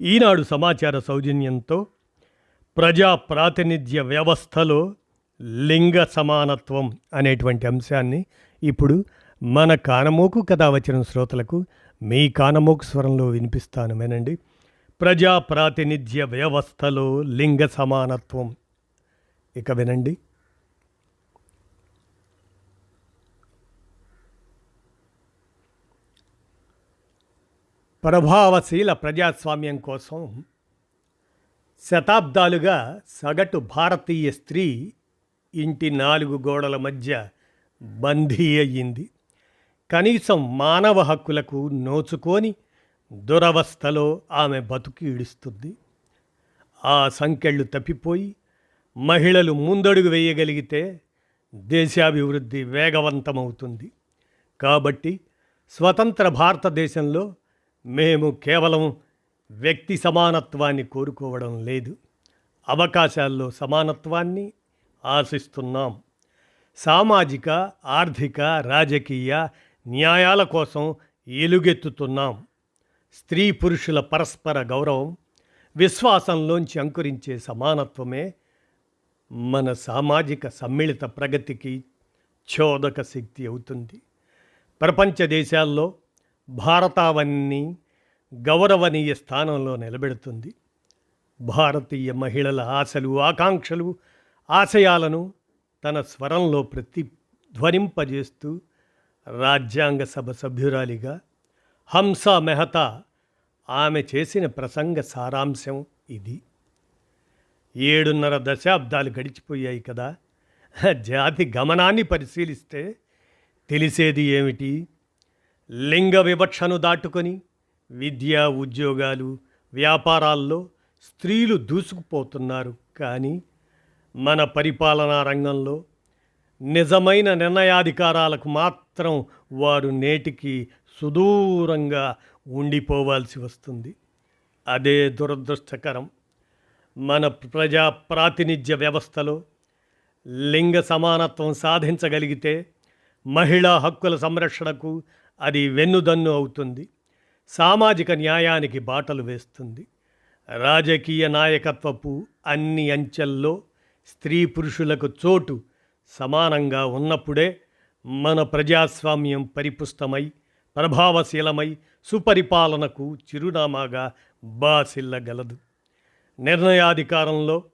ఈనాడు సమాచార సౌజన్యంతో ప్రజా ప్రాతినిధ్య వ్యవస్థలో లింగ సమానత్వం అనేటువంటి అంశాన్ని ఇప్పుడు మన కానమోకు కథ వచ్చిన శ్రోతలకు మీ కానమోకు స్వరంలో వినిపిస్తాను వినండి. ప్రజా ప్రాతినిధ్య వ్యవస్థలో లింగ సమానత్వం. ఇక వినండి. ప్రభావశీల ప్రజాస్వామ్యం కోసం శతాబ్దాలుగా సగటు భారతీయ స్త్రీ ఇంటి నాలుగు గోడల మధ్య బందీ అయ్యింది. కనీసం మానవ హక్కులకు నోచుకొని దురవస్థలో ఆమె బతుకు ఈడుస్తుంది. ఆ సంకెళ్ళు తప్పిపోయి మహిళలు ముందడుగు వేయగలిగితే దేశాభివృద్ధి వేగవంతమవుతుంది. కాబట్టి స్వతంత్ర భారతదేశంలో మేము కేవలం వ్యక్తి సమానత్వాన్ని కోరుకోవడం లేదు. అవకాశాల్లో సమానత్వాన్ని ఆశిస్తున్నాం. సామాజిక ఆర్థిక రాజకీయ న్యాయాల కోసం ఎలుగెత్తుతున్నాం. స్త్రీ పురుషుల పరస్పర గౌరవం విశ్వాసంలోంచి అంకురించే సమానత్వమే మన సామాజిక సమ్మిళిత ప్రగతికి చోదక శక్తి అవుతుంది. ప్రపంచ దేశాల్లో భారతావన్ని గౌరవనీయ స్థానంలో నిలబెడుతుంది. భారతీయ మహిళల ఆశలు ఆకాంక్షలు ఆశయాలను తన స్వరంలో ప్రతిధ్వనింపజేస్తూ రాజ్యాంగ సభ సభ్యురాలిగా హంస మెహతా ఆమె చేసిన ప్రసంగ సారాంశం ఇది. ఏడున్నర దశాబ్దాలు గడిచిపోయాయి కదా. జాతి గమనాన్ని పరిశీలిస్తే తెలిసేది ఏమిటి? లింగ వివక్షను దాటుకొని విద్య ఉద్యోగాలు వ్యాపారాల్లో స్త్రీలు దూసుకుపోతున్నారు. కానీ మన పరిపాలనా రంగంలో నిజమైన నిర్ణయాధికారాలకు మాత్రం వారు నేటికి సుదూరంగా ఉండిపోవాల్సి వస్తుంది. అదే దురదృష్టకరం. మన ప్రజా ప్రాతినిధ్య వ్యవస్థలో లింగ సమానత్వం సాధించగలిగితే మహిళా హక్కుల సంరక్షణకు అది వెన్నుదన్ను అవుతుంది. సామాజిక న్యాయానికి బాటలు వేస్తుంది. రాజకీయ నాయకత్వపు అన్ని అంచెల్లో స్త్రీ పురుషులకు చోటు సమానంగా ఉన్నప్పుడే మన ప్రజాస్వామ్యం పరిపుష్టమై ప్రభావశీలమై సుపరిపాలనకు చిరునామాగా బాసిల్లగలదు. నిర్ణయాధికారంలో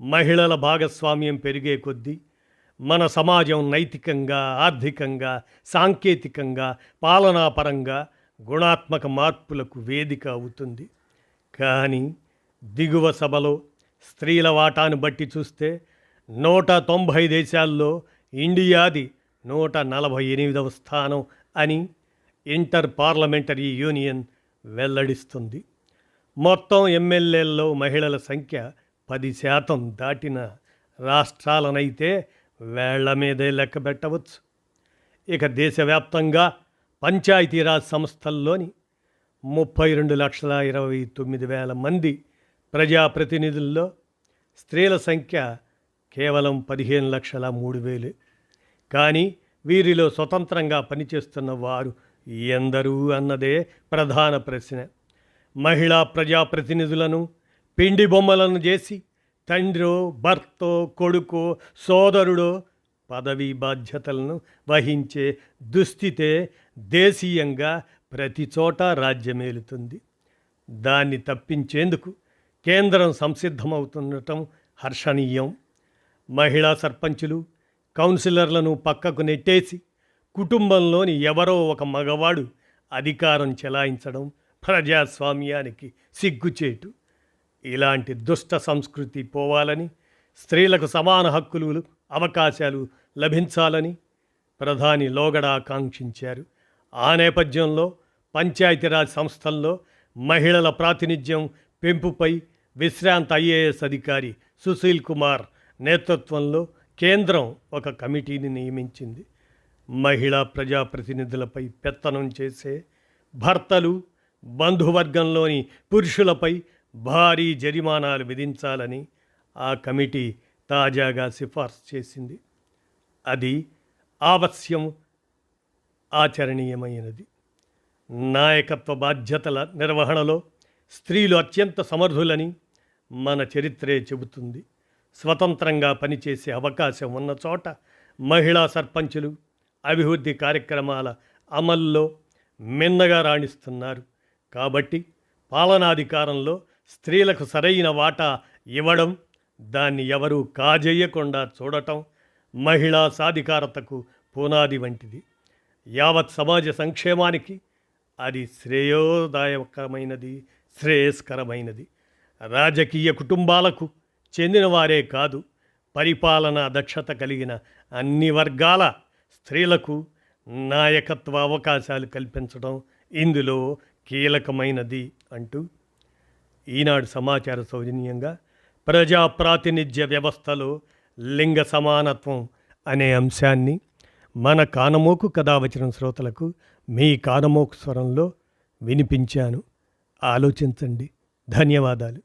మహిళల భాగస్వామ్యం పెరిగే కొద్దీ మన సమాజం నైతికంగా ఆర్థికంగా సాంకేతికంగా పాలనాపరంగా గుణాత్మక మార్పులకు వేదిక అవుతుంది. కానీ దిగువ సభలో స్త్రీల వాటాను బట్టి చూస్తే నూట తొంభై దేశాల్లో ఇండియాది నూట నలభై ఎనిమిదవ స్థానం అని ఇంటర్ పార్లమెంటరీ యూనియన్ వెల్లడిస్తుంది. మొత్తం ఎమ్మెల్యేల్లో మహిళల సంఖ్య పది శాతం దాటిన రాష్ట్రాలనైతే వేళ్ళ మీదే లెక్క పెట్టవచ్చు. ఇక దేశవ్యాప్తంగా పంచాయతీరాజ్ సంస్థల్లోని ముప్పై రెండు లక్షల ఇరవై తొమ్మిది వేల మంది ప్రజాప్రతినిధుల్లో స్త్రీల సంఖ్య కేవలం పదిహేను లక్షల మూడు వేలు. కానీ వీరిలో స్వతంత్రంగా పనిచేస్తున్న వారు ఎందరూ అన్నదే ప్రధాన ప్రశ్న. మహిళా ప్రజాప్రతినిధులను పిండి బొమ్మలను చేసి తండ్రో భర్తో కొడుకో సోదరుడో పదవీ బాధ్యతలను వహించే దుస్థితే దేశీయంగా ప్రతి చోట రాజ్యమేలుతుంది. దాన్ని తప్పించేందుకు కేంద్రం సంసిద్ధమవుతుండటం హర్షణీయం. మహిళా సర్పంచులు కౌన్సిలర్లను పక్కకు నెట్టేసి కుటుంబంలోని ఎవరో ఒక మగవాడు అధికారం చెలాయించడం ప్రజాస్వామ్యానికి సిగ్గుచేటు. ఇలాంటి దుష్ట సంస్కృతి పోవాలని స్త్రీలకు సమాన హక్కులు అవకాశాలు లభించాలని ప్రధాని లోగడ ఆకాంక్షించారు. ఆ నేపథ్యంలో పంచాయతీరాజ్ సంస్థల్లో మహిళల ప్రాతినిధ్యం పెంపుపై విశ్రాంత ఐఏఎస్ అధికారి సుశీల్ కుమార్ నేతృత్వంలో కేంద్రం ఒక కమిటీని నియమించింది. మహిళా ప్రజాప్రతినిధులపై పెత్తనం చేసే భర్తలు బంధువర్గంలోని పురుషులపై భారీ జరిమానాలు విధించాలని ఆ కమిటీ తాజాగా సిఫార్సు చేసింది. అది ఆవశ్యం ఆచరణీయమైనది. నాయకత్వ బాధ్యతల నిర్వహణలో స్త్రీలు అత్యంత సమర్థులని మన చరిత్రే చెబుతుంది. స్వతంత్రంగా పనిచేసే అవకాశం ఉన్న చోట మహిళా సర్పంచులు అభివృద్ధి కార్యక్రమాల అమల్లో మిన్నగా రాణిస్తున్నారు. కాబట్టి పాలనాధికారంలో స్త్రీలకు సరైన వాటా ఇవ్వడం దాన్ని ఎవరూ కాజేయకుండా చూడటం మహిళా సాధికారతకు పునాది వంటిది. యావత్ సమాజ సంక్షేమానికి అది శ్రేయోదాయకమైనది శ్రేయస్కరమైనది. రాజకీయ కుటుంబాలకు చెందినవారే కాదు పరిపాలన దక్షత కలిగిన అన్ని వర్గాల స్త్రీలకు నాయకత్వ అవకాశాలు కల్పించడం ఇందులో కీలకమైనది అంటూ ఈనాడు సమాచార సౌజన్యంగా ప్రజా ప్రాతినిధ్య వ్యవస్థలో లింగ సమానత్వం అనే అంశాన్ని మన కానమోకు కథావచనం శ్రోతలకు మీ కానమోకు స్వరంలో వినిపించాను. ఆలోచించండి. ధన్యవాదాలు.